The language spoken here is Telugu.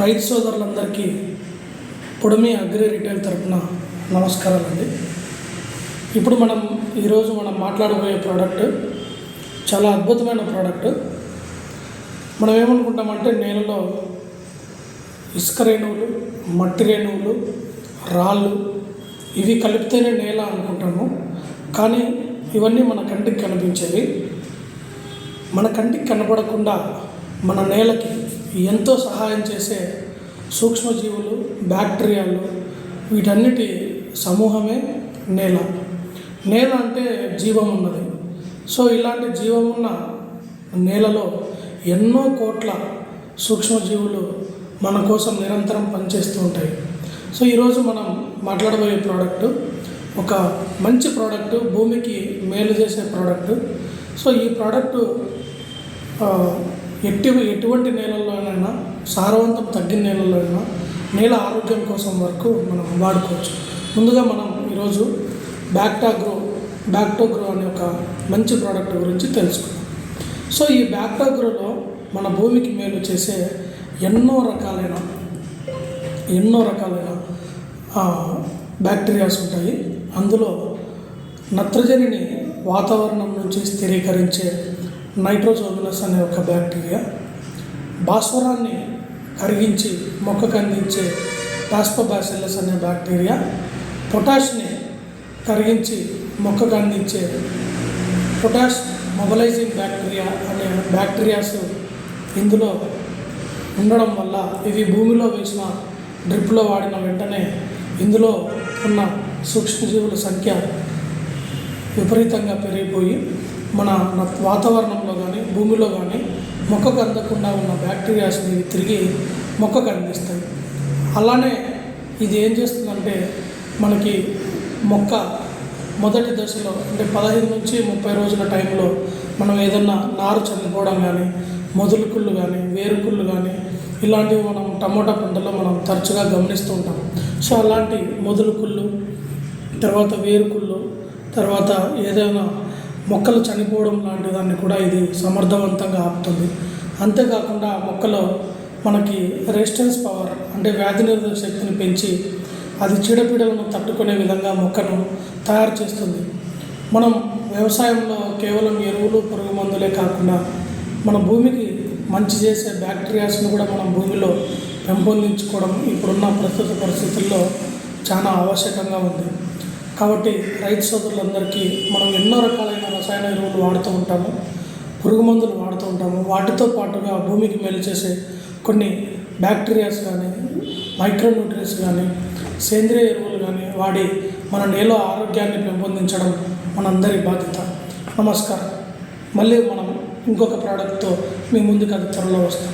రైతు సోదరులందరికీ పొడిమి అగ్రి రిటైల్ తరపున నమస్కారాలండి. ఇప్పుడు మనం ఈరోజు మనం మాట్లాడబోయే ప్రోడక్ట్ చాలా అద్భుతమైన ప్రోడక్ట్. మనం ఏమనుకుంటామంటే నేలలో ఇసుక రేణువులు మట్టి రేణువులు రాళ్ళు ఇవి కలిపితేనే నేల అనుకుంటాము. కానీ ఇవన్నీ మన కంటికి కనిపించేవి. మన కంటికి కనపడకుండా మన నేలకి ఎంతో సహాయం చేసే సూక్ష్మజీవులు బ్యాక్టీరియాలు వీటన్నిటి సమూహమే నేల. నేల అంటే జీవం ఉన్నది సో ఇలాంటి జీవం ఉన్న నేలలో ఎన్నో కోట్ల సూక్ష్మజీవులు మన కోసం నిరంతరం పనిచేస్తూ ఉంటాయి. సో ఈరోజు మనం మాట్లాడబోయే ప్రోడక్ట్ ఒక మంచి ప్రోడక్ట్ భూమికి మేలు చేసే ప్రోడక్ట్. సో ఈ ప్రోడక్ట్ ఎట్టి ఎటువంటి నేలల్లోనైనా సారవంతం తగ్గిన నేలల్లోనైనా నేల ఆరోగ్యం కోసం వరకు మనం వాడుకోవచ్చు. ముందుగా మనం ఈరోజు బ్యాక్టాగ్రో బ్యాక్టోగ్రో అనే ఒక మంచి ప్రోడక్ట్ గురించి తెలుసుకుందాం. సో ఈ బ్యాక్టాగ్రోలో మన భూమికి మేలు చేసే ఎన్నో రకాలైన ఎన్నో రకాలైన బ్యాక్టీరియాస్ ఉంటాయి. అందులో నత్రజనిని వాతావరణం నుంచి స్థిరీకరించే నైట్రోజోమినస్ అనే ఒక బ్యాక్టీరియా భాస్వరాన్ని కరిగించి మొక్కకు అందించే టాస్పోబాసిల్లస్ అనే బ్యాక్టీరియా పొటాష్ని కరిగించి మొక్కకు అందించే పొటాష్ మొబలైజింగ్ బ్యాక్టీరియా అనే బ్యాక్టీరియాస్ ఇందులో ఉండడం వల్ల ఇవి భూమిలో వేసిన డ్రిప్లో వాడిన వెంటనే ఇందులో ఉన్న సూక్ష్మజీవుల సంఖ్య విపరీతంగా పెరిగిపోయి మన వాతావరణంలో కానీ భూమిలో కానీ మొక్కకు అందకుండా ఉన్న బ్యాక్టీరియాస్ని తిరిగి మొక్కకు అందిస్తాయి. అలానే ఇది ఏం చేస్తుందంటే మనకి మొక్క మొదటి దశలో అంటే పదహైదు నుంచి ముప్పై రోజుల టైంలో మనం ఏదన్నా నారు చనిపోవడం కానీ మొదలుకుళ్ళు కానీ వేరుకుళ్ళు కానీ ఇలాంటివి మనం టమోటా పంటలో మనం తరచుగా గమనిస్తూ ఉంటాం. సో అలాంటి మొదలుకుళ్ళు తర్వాత వేరుకుళ్ళు తర్వాత ఏదైనా మొక్కలు చనిపోవడం లాంటి దాన్ని కూడా ఇది సమర్థవంతంగా ఆపుతుంది. అంతేకాకుండా ఆ మొక్కలో మనకి రెసిస్టెన్స్ పవర్ అంటే వ్యాధి నిరోధక శక్తిని పెంచి అది చీడపీడలను తట్టుకునే విధంగా మొక్కను తయారు చేస్తుంది. మనం వ్యవసాయంలో కేవలం ఎరువులు పురుగు మందులే కాకుండా మన భూమికి మంచి చేసే బ్యాక్టీరియాస్ను కూడా మనం భూమిలో పెంపొందించుకోవడం ఇప్పుడున్న ప్రస్తుత పరిస్థితుల్లో చాలా ఆవశ్యకంగా ఉంది. కాబట్టి రైతు సోదరులందరికీ మనం ఎన్నో రకాలైన రసాయన ఎరువులు వాడుతూ ఉంటాము పురుగు మందులు వాడుతూ ఉంటాము. వాటితో పాటుగా భూమికి మేలు చేసే కొన్ని బ్యాక్టీరియాస్ కానీ మైక్రోన్యూట్రియన్స్ కానీ సేంద్రియ ఎరువులు కానీ వాడి మన నేల ఆరోగ్యాన్ని పెంపొందించడం మనందరి బాధ్యత. నమస్కారం. మళ్ళీ మనం ఇంకొక ప్రోడక్ట్తో మీ ముందుకు అది త్వరలో వస్తాం.